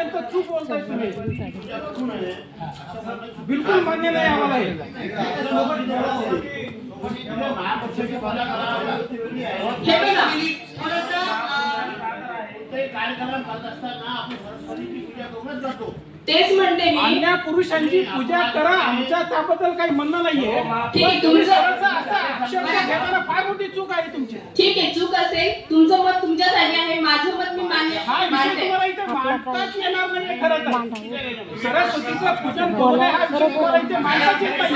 अत्यंत चूक बोलताय तुम्ही. बिलकुल मान्य नाही आम्हाला कार्यक्रम करत असताना आपण सरस्वतीची पूजा करूनच जातो. तेच म्हणते मी. अन्य पुरुषांची पूजा करा. आमच्या त्याबद्दल काही म्हणणं नाहीये. ठीक आहे, पण तुम्ही तुमचं- असा घेताना फार मोठी चूक आहे तुमची. ठीक आहे चूक असेल. तुमचं मत तुमच्या जागी आहे. माझं मत मी मान्य हा विषय मानते तुम्हाला इथे मांडताच येणार नाही खरं तर. सरस्वतीचं पूजन करणं हा विषय तुम्हाला इथे मांडताच येत नाही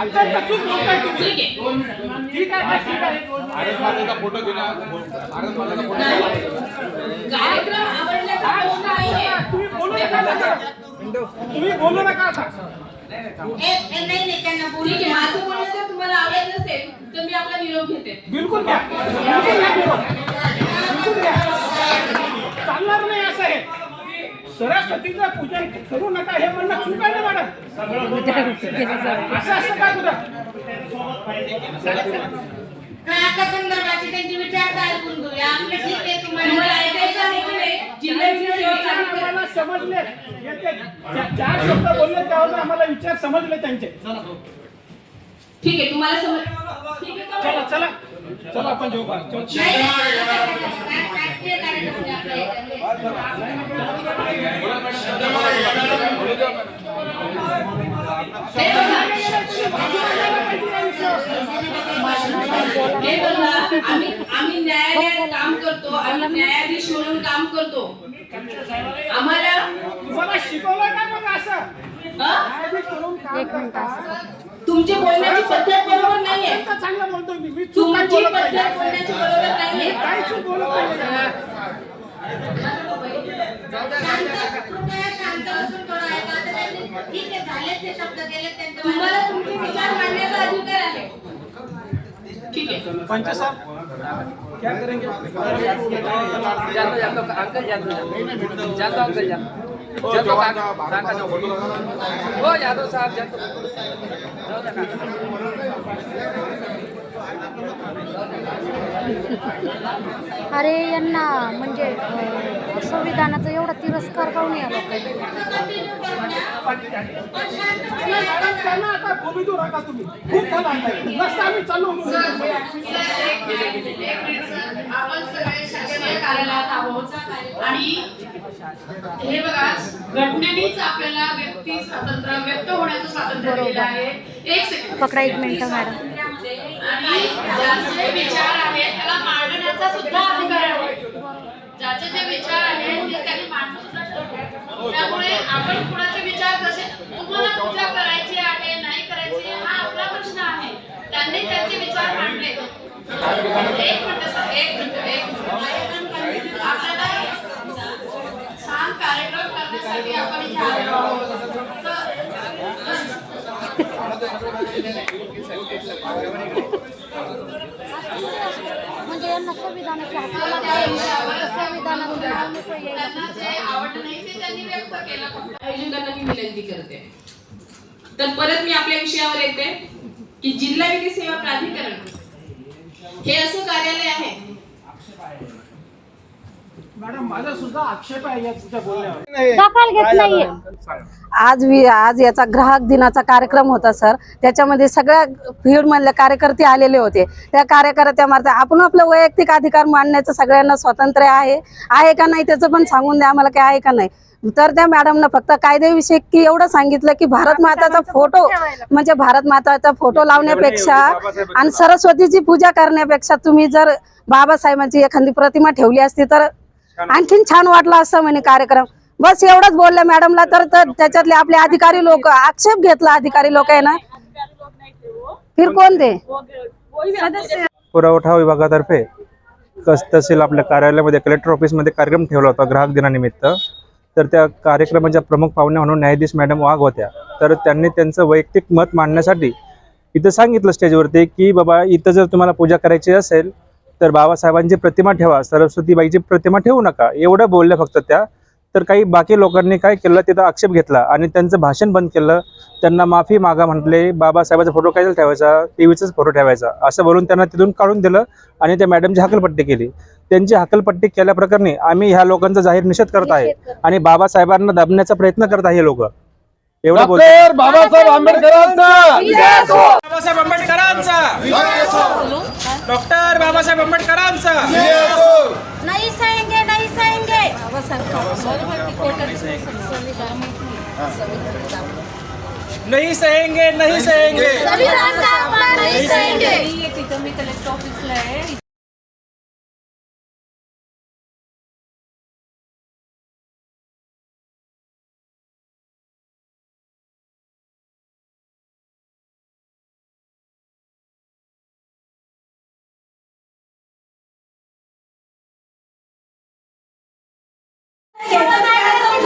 अत्यंत चूक बोलताय तुम्ही. ठीक आहे. ठीक आहे ठीक आहे. कार्यक्रम आवडल्याचा प्रश्न नाहीये तुम्ही बोलू नका आता. तुम्ही बोलू नका आता. नाही नाही त्यांना बोलू ठीक आहे माझं बोलणं जर तुम्हाला आवडत नसेल तर मी आपला निरोप घेते बिलकुल घ्या. बिलकुल घ्या निरोप. बिलकुल घ्या. चालणार नाही असं हे. सरस्वतीचं पूजन करू नका हे म्हणणं चूक आहे ना मॅडम? असं असतं का तुझं ग्राहका संदर्भाची त्यांची विचारता ऐकून घेऊया. आपलं ठीक आहे तुम्हाला. तुम्हाला ऐकायचं आहे की? नाही जिल्ह्याची सेवा चालू करा. आम्हाला समजले चार शब्द बोलले त्यावर आम्हाला विचार समजले त्यांचे ठीक आहे तुम्हाला समज ठीक आहे चला? चला चला आपण जेवू बा. नाही, राष्ट्रीय कार्यक्रम आहे आपल्या याच्यात. हे बघा हे बघा आम्ही आम्ही न्यायालयात काम करतो आम्ही न्यायाधीश म्हणून काम करतो आम्हाला तुम्हाला शिकवलं का मग असं हा? न्यायाधीश म्हणून काम करता. तुमची बोलण्याची पद्धत बरोबर नाहीये. चांगलं बोलतोय मी. मी चूक काय तुमची बोलत पद्धत बोलण्याची बरोबर नाहीये. काय चूक बोलत ठीक आहे झालेच ते शब्द गेले त्यांचे तुम्हाला तुमचे विचार मांडण्याचा अधिकार आहे. ठीक आहे. पंच साहब क्या करेंगे? जातो जातो अंकल जातो. जातो अंकल जातो काका जातो. हो यादव साहब काका अरे यांना म्हणजे संविधानाचा एवढा तिरस्कार काऊन या लोकांनी त्यांना आता तुम्ही खूप हे. नसतं आम्ही चालू होतो. आपण सगळे शासकीय कार्यालयात आहोत आणि हे बघा घटनेनेच आपल्याला व्यक्ती स्वातंत्र्य व्यक्त होण्याचं स्वातंत्र्य दिलेलं आहे. एक सेकंड पकडा एक मिनिट मॅडम. आणि ज्याचे विचार आहेत त्याला मांडण्याचा सुद्धा अधिकार आहे. ज्याचे जे विचार आहेत ते त्यांनी मांडू सुद्धा त्यामुळे आपण कुणाचे विचार कसे तुम्हाला पूजा करायची आहे नाही करायची आहे, हा आपला प्रश्न आहे त्यांनी त्यांचे विचार मांडले एक मिनिट सर एक मिनिट एक मिनिट आपल्याला छान कार्यक्रम करण्यासाठी आपण इथे आलेलो आहोत तर म्हणजे यांना संविधानाची आपल्याला काय संविधानाचं नाव नको यायला. त्यांना जे आवडलं नाही ते त्यांनी व्यक्त केलं. आयोजकांना मी विनंती करते. तर परत मी आपल्या विषयावर येते की जिल्हा विधी सेवा प्राधिकरण हे असं कार्यालय आहे. मॅडम माझा सुद्धा आक्षेप आहे या तुमच्या बोलण्यावर. दखल घेत नाहीये. आज वि आज याचा ग्राहक दिनाचा कार्यक्रम होता सर. त्याच्यामध्ये सगळ्या फील्डमधले कार्यकर्ते आलेले होते. त्या कार्यकर्त्यामार्फत आपण आपलं वैयक्तिक अधिकार मांडण्याचं सगळ्यांना स्वातंत्र्य आहे. आहे का नाही त्याचं पण सांगून द्या आम्हाला काय आहे का नाही. तर त्या मॅडमनं फक्त कायदेविषयी की एवढं सांगितलं की भारत माताचा फोटो म्हणजे भारत माताचा फोटो लावण्यापेक्षा आणि सरस्वतीची पूजा करण्यापेक्षा तुम्ही जर बाबासाहेबांची एखादी प्रतिमा ठेवली असती तर आणखीन छान वाटलं असतं म्हणे कार्यक्रम. बस एवढंच बोलले मॅडमला तर तर त्याच्यातले आपले अधिकारी लोक आक्षेप घेतला अधिकारी लोक आहे ना फिर कोण ते पुरवठा विभागातर्फे कस तहसील आपल्या कार्यालयामध्ये कलेक्टर ऑफिसमध्ये कार्यक्रम ठेवला होता ग्राहक दिनानिमित्त. तर त्या कार्यक्रमाच्या प्रमुख पाहुण्या म्हणून न्यायाधीश मॅडम वाघ होत्या. तर त्यांनी त्यांचं वैयक्तिक मत मांडण्यासाठी इथं सांगितलं स्टेजवरती की बाबा इथं जर तुम्हाला पूजा करायची असेल तर बाबासाहेबांची प्रतिमा ठेवा सरस्वतीबाईची प्रतिमा ठेवू नका. एवढं बोलल्या फक्त त्या. तर काही बाकी लोकांनी काय केलं तिथं आक्षेप घेतला आणि त्यांचं भाषण बंद केलं. त्यांना माफी मागा म्हटले बाबासाहेबाचा फोटो काय ठेवायचा टीव्हीचाच फोटो ठेवायचा असं बोलून त्यांना तिथून काढून दिलं आणि त्या मॅडमची हकलपट्टी केली. त्यांची हकलपट्टी केल्याप्रकरणी आम्ही ह्या लोकांचा जाहीर निषेध करत आहे आणि बाबासाहेबांना दाबण्याचा प्रयत्न करत आहे लोक. एवढं बाबासाहेब आंबेडकरांचा! बाबासाहेब आंबेडकरांचा! बाबासाहेब आंबेडकरांचा नाही सहेंगे नाही सहेंगे नाही सहेंगे नाही सहेंगे संविधान का अपमान नहीं सहेंगे कलेक्टर ऑफिसला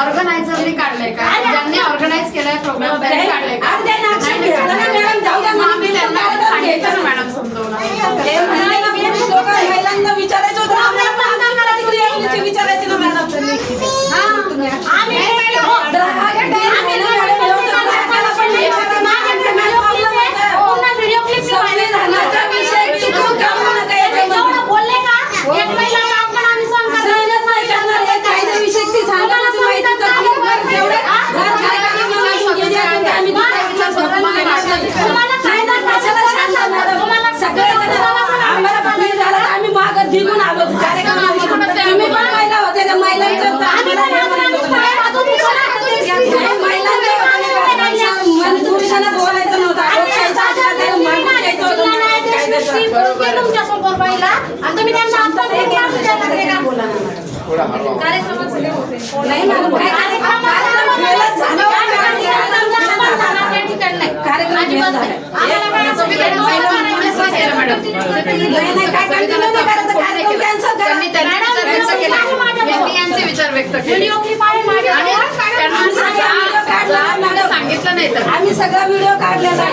ऑर्गनायझरने काढलंय का? ज्यांनी ऑर्गनाईज केलाय प्रोग्राम काढलाय का? विचार व्यक्त सांगितलं नाही तर आम्ही सगळा व्हिडिओ काढलेला